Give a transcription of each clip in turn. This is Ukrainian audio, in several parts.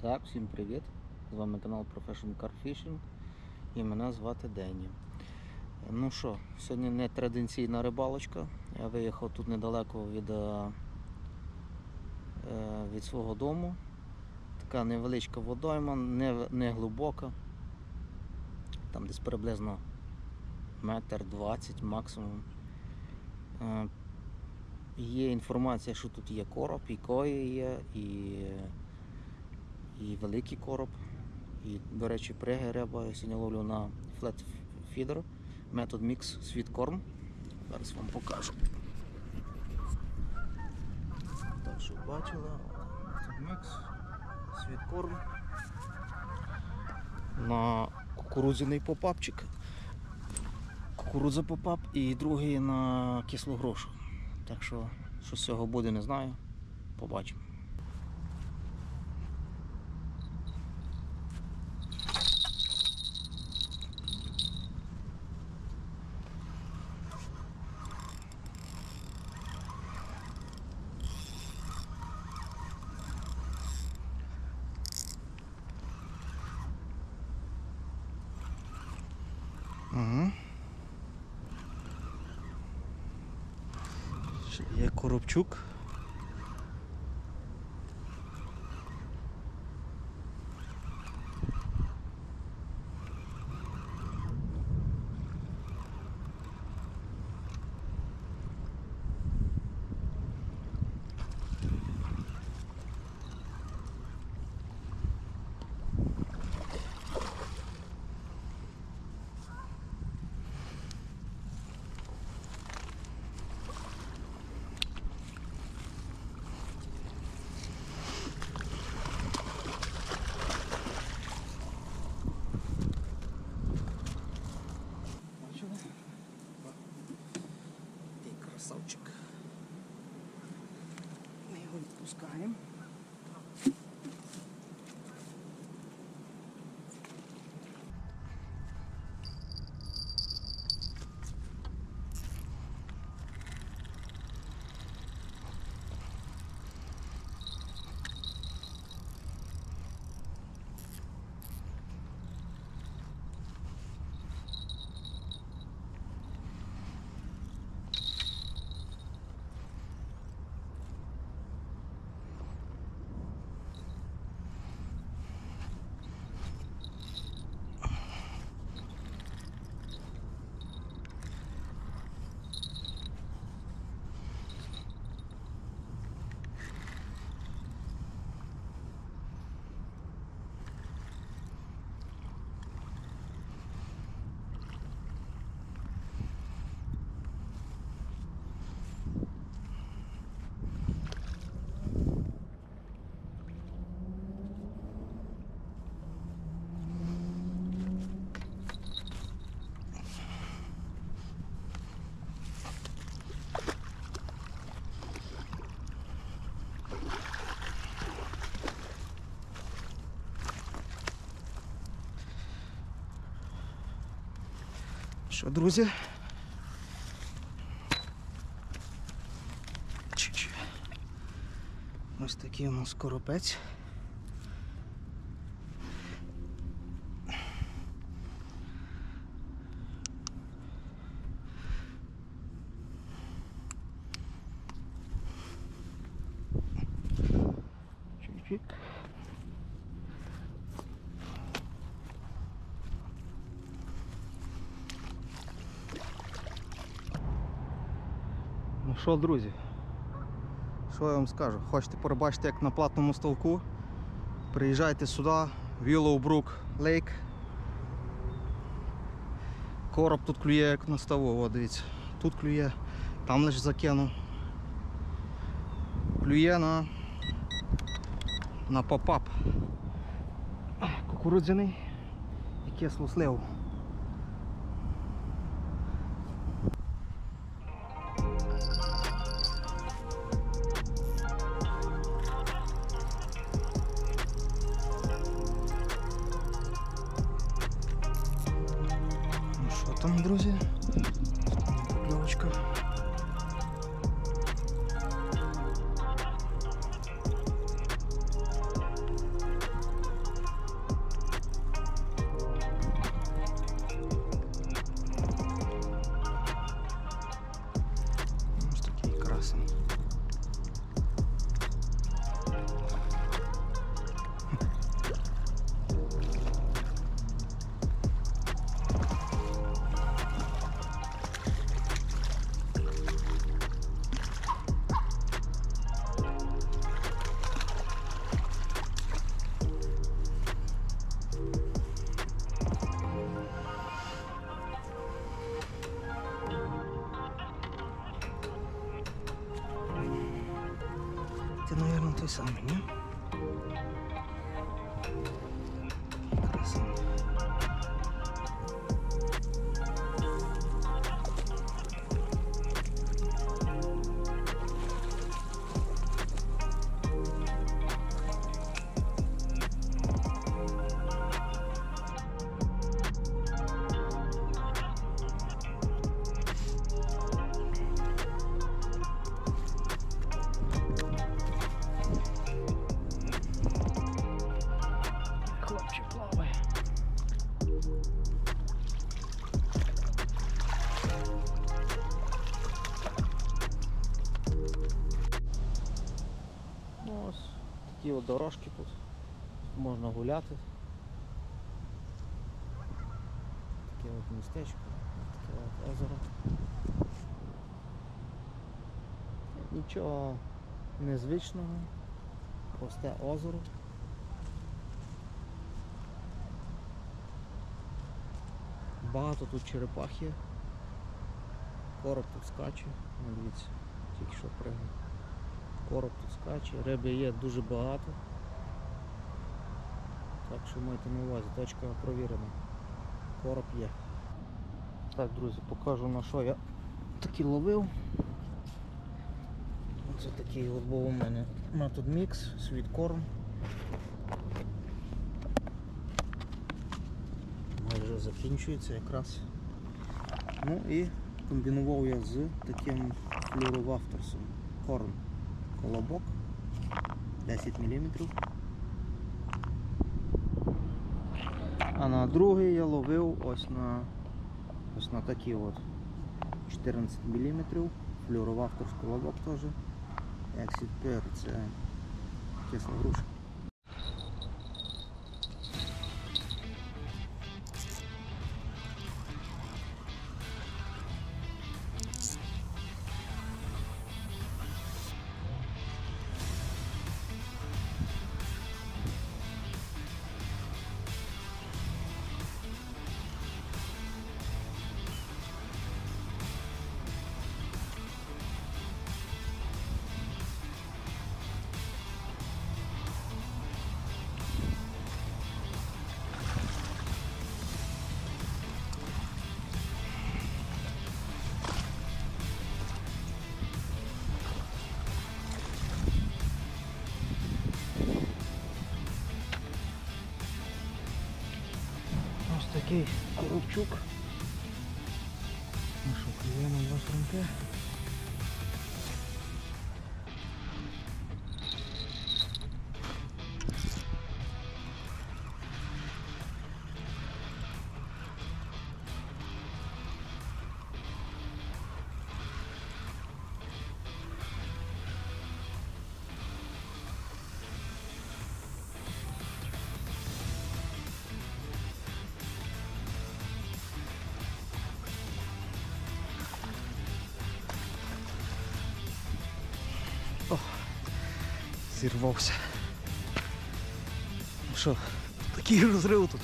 Так, всім привіт! З вами канал Professional Car Fishing і мене звати Дені. Ну що, сьогодні не традиційна рибалочка. Я виїхав тут недалеко від, е, е, від свого дому. Така невеличка водойма, не, не глибока. Там десь приблизно метр двадцять максимум. Е, Є інформація, що тут є короб, і кої є, і і великий короб. І, до речі, приги я сьогодні ловлю на флет фідер. Метод мікс світкорм. Зараз вам покажу. Так, що бачили, метод мікс, світкорм. На кукурудзяний попапчик. Кукурудза попап і другий на кислу грушу. Так що, що з цього буде, не знаю. Побачимо. Ще Є time. Що, друзі? Ось такий у нас коропець. Що, друзі? Що я вам скажу? Хочете порибачити як на платному столку? Приїжджайте сюди, Willowbrook Lake. Короб тут клює як на ставу, О, дивіться. Тут клює, там лише закину. Клює на на попап. Кукурудзяний і кислу сливу. Там, друзі? От дорожки тут. Можна гуляти. Таке от містечко, таке от озеро. Нічого незвичного. Просте озеро. Багато тут черепах є. Короб тут скаче. Дивіться, тільки що пригнув. Короб тут скаче, риби є дуже багато. Так що майте на увазі, точка провірена. Короб є. Так, друзі, покажу на що я таки ловив. Це такий от був у мене метод мікс, світкорм. Майже закінчується якраз. Ну і комбінував я з таким флюровафторсом. Корм колобок 10 мм. А на другий я ловив ось на ось на такі от 14 мм. Флюровафторс колобок теж. Як сітпер, це кисла груша. pakeis Korupčiuk. Aš jau vieną jos rankę. Зірвався. Ну що, такий розрив тут.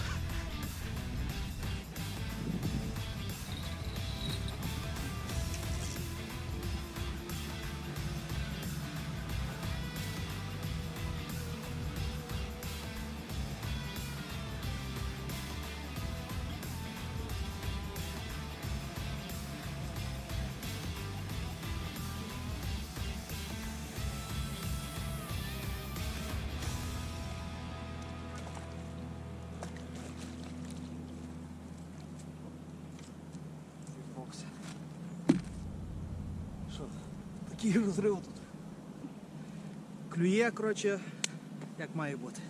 Такий розрив тут. Клює, коротше, як має бути.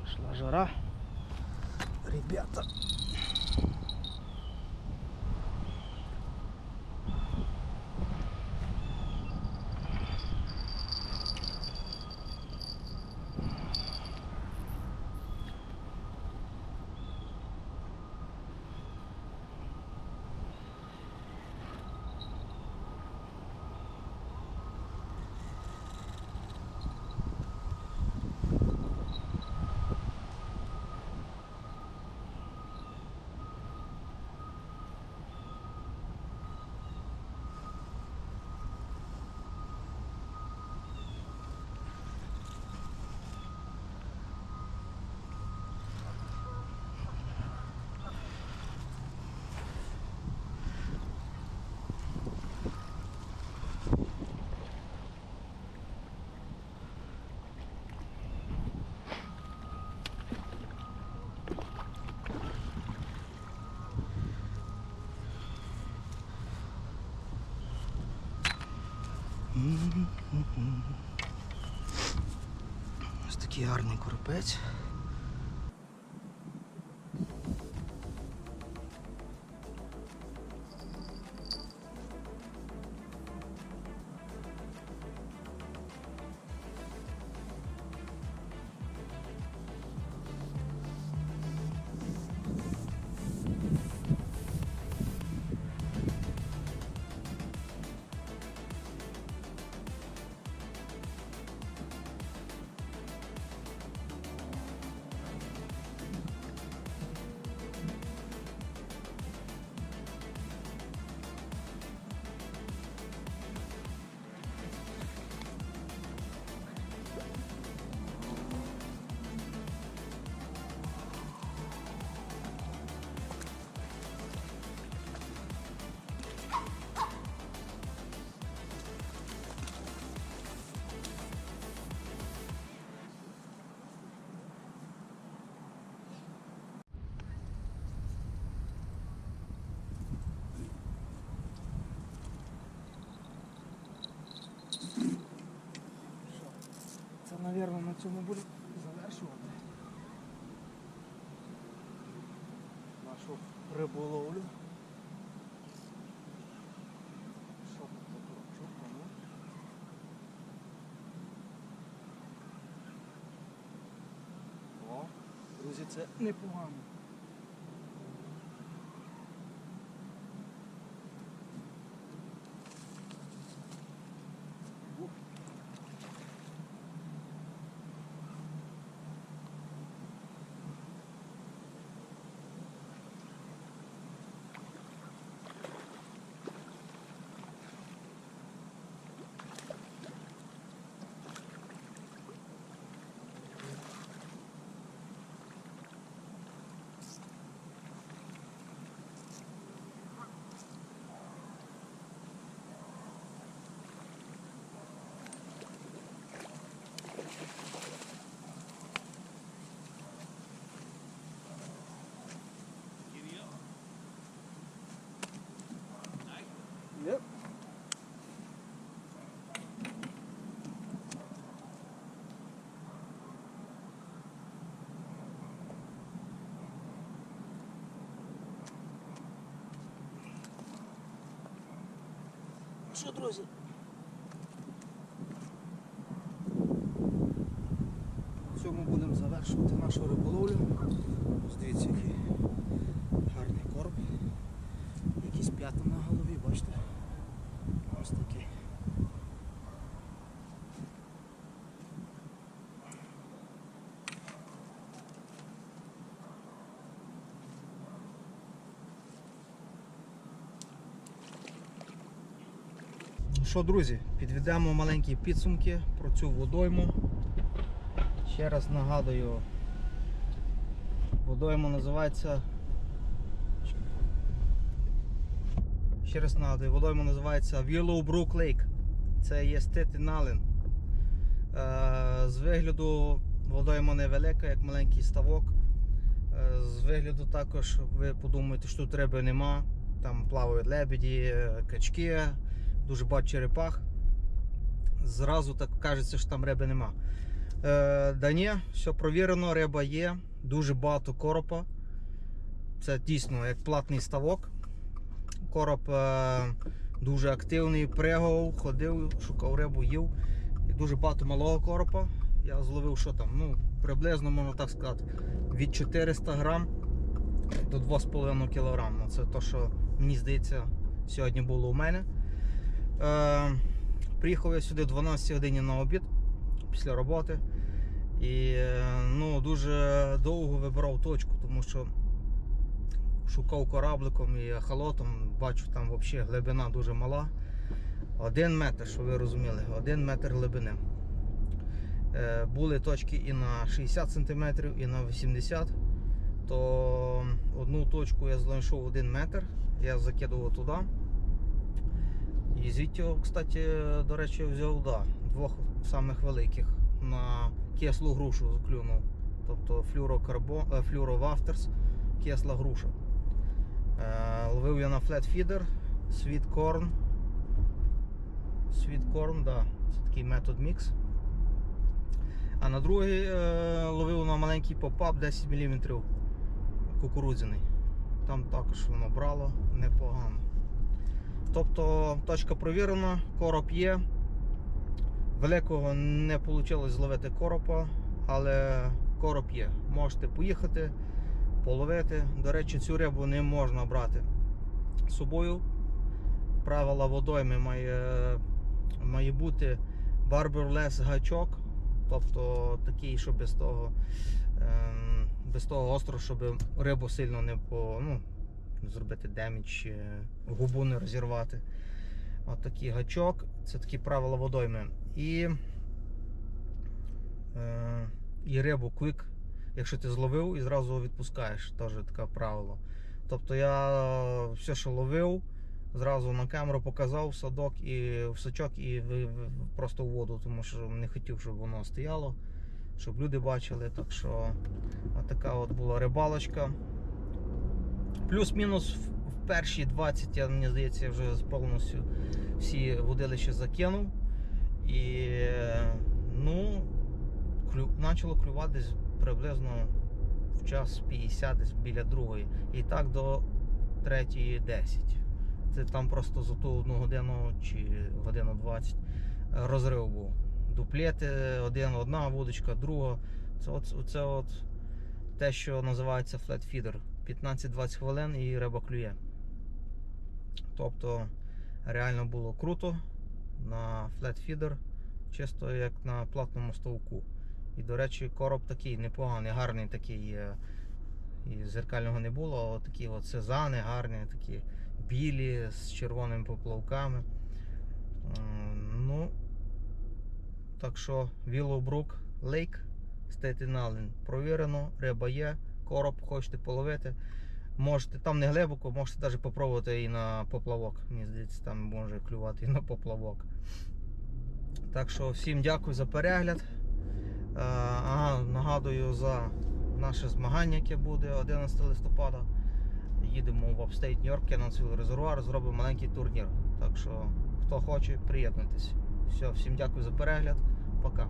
Пошла жара. Ребята. Такий гарний коропець. Мабуть, на цьому буде завершувати нашу риболовлю. Друзі, це непогано. Що, друзі? На цьому будемо завершувати нашу риболовлю. Ось Дивіться, який гарний корм. Якісь п'ятна на голові, бачите? Ось такий. Ну Що, друзі, підведемо маленькі підсумки про цю водойму. Ще раз нагадую, водойма називається Ще раз нагадую, водойма називається Willowbrook Lake. Це є Стетинален. Е, З вигляду водойма невелика, як маленький ставок. Е, З вигляду також ви подумаєте, що тут риби нема. Там плавають лебеді, е, качки, дуже багато черепах. Зразу так кажеться, що там риби нема. Е, да ні, все провірено, риба є, дуже багато коропа. Це дійсно як платний ставок. Короб е, дуже активний, пригав, ходив, шукав рибу, їв. І дуже багато малого коропа. Я зловив що там, ну, приблизно можна так сказати, від 400 грам до 2,5 кг. Це те, що мені здається, сьогодні було у мене. Е, приїхав я сюди 12 годині на обід після роботи. І е, ну, дуже довго вибирав точку, тому що шукав корабликом і халотом, бачу, там взагалі глибина дуже мала. Один метр, щоб ви розуміли, один метр глибини. Е, Були точки і на 60 см, і на 80 то одну точку я знайшов один метр, я закидував туди. І звідти, кстати, до речі, взяв да, двох самих великих на кислу грушу заклюнув. Тобто флюровафтерс, кисла груша. Е, Ловив я на флетфідер. Sweet Corn, да, це такий метод мікс. А на другий е, ловив на маленький поп-ап 10 мм кукурудзяний. Там також воно брало непогано. Тобто точка провірена, короб є. Великого не вийшло зловити коропа, але короб є. Можете поїхати, половити. До речі, цю рибу не можна брати з собою. Правила водойми має, має бути барберлес гачок, тобто такий, що без того, ем, без того острова, щоб рибу сильно не по, ну, зробити демідж, е, губу не розірвати. От такий гачок, це такі правила водойми. І, е, і рибу квик, якщо ти зловив і зразу відпускаєш, теж таке правило. Тобто я все, що ловив, зразу на камеру показав в садок і в сачок і в, в- просто в воду, тому що не хотів, щоб воно стояло, щоб люди бачили. Так що така от була рибалочка. Плюс-мінус в перші 20, я, мені здається, я вже повністю всі водилища закинув. І ну, клю, почало клювати десь приблизно в час 50 десь біля другої. І так до третьої 10. Це там просто за ту одну годину чи годину 20 розрив був. Дуплети, один, одна вудочка, друга. Це от, це от те, що називається flat feeder. 15-20 хвилин і риба клює. Тобто реально було круто на feeder, чисто як на платному ставку. І, до речі, короб такий непоганий, гарний такий. е, І зеркального не було, от такі от сезани гарні, такі білі з червоними поплавками. Ну, так що Willowbrook Lake, Staten Island провірено, риба є, короб хочете половити. Можете, там не глибоко, можете навіть попробувати і на поплавок. Мені здається, там може клювати і на поплавок. Так що всім дякую за перегляд. Е, Ага, нагадую за наше змагання, яке буде 11 листопада. Їдемо в Upstate York, Кеннонсвілл резервуар, зробимо маленький турнір. Так що, хто хоче, приєднуйтесь. Все, всім дякую за перегляд. Пока.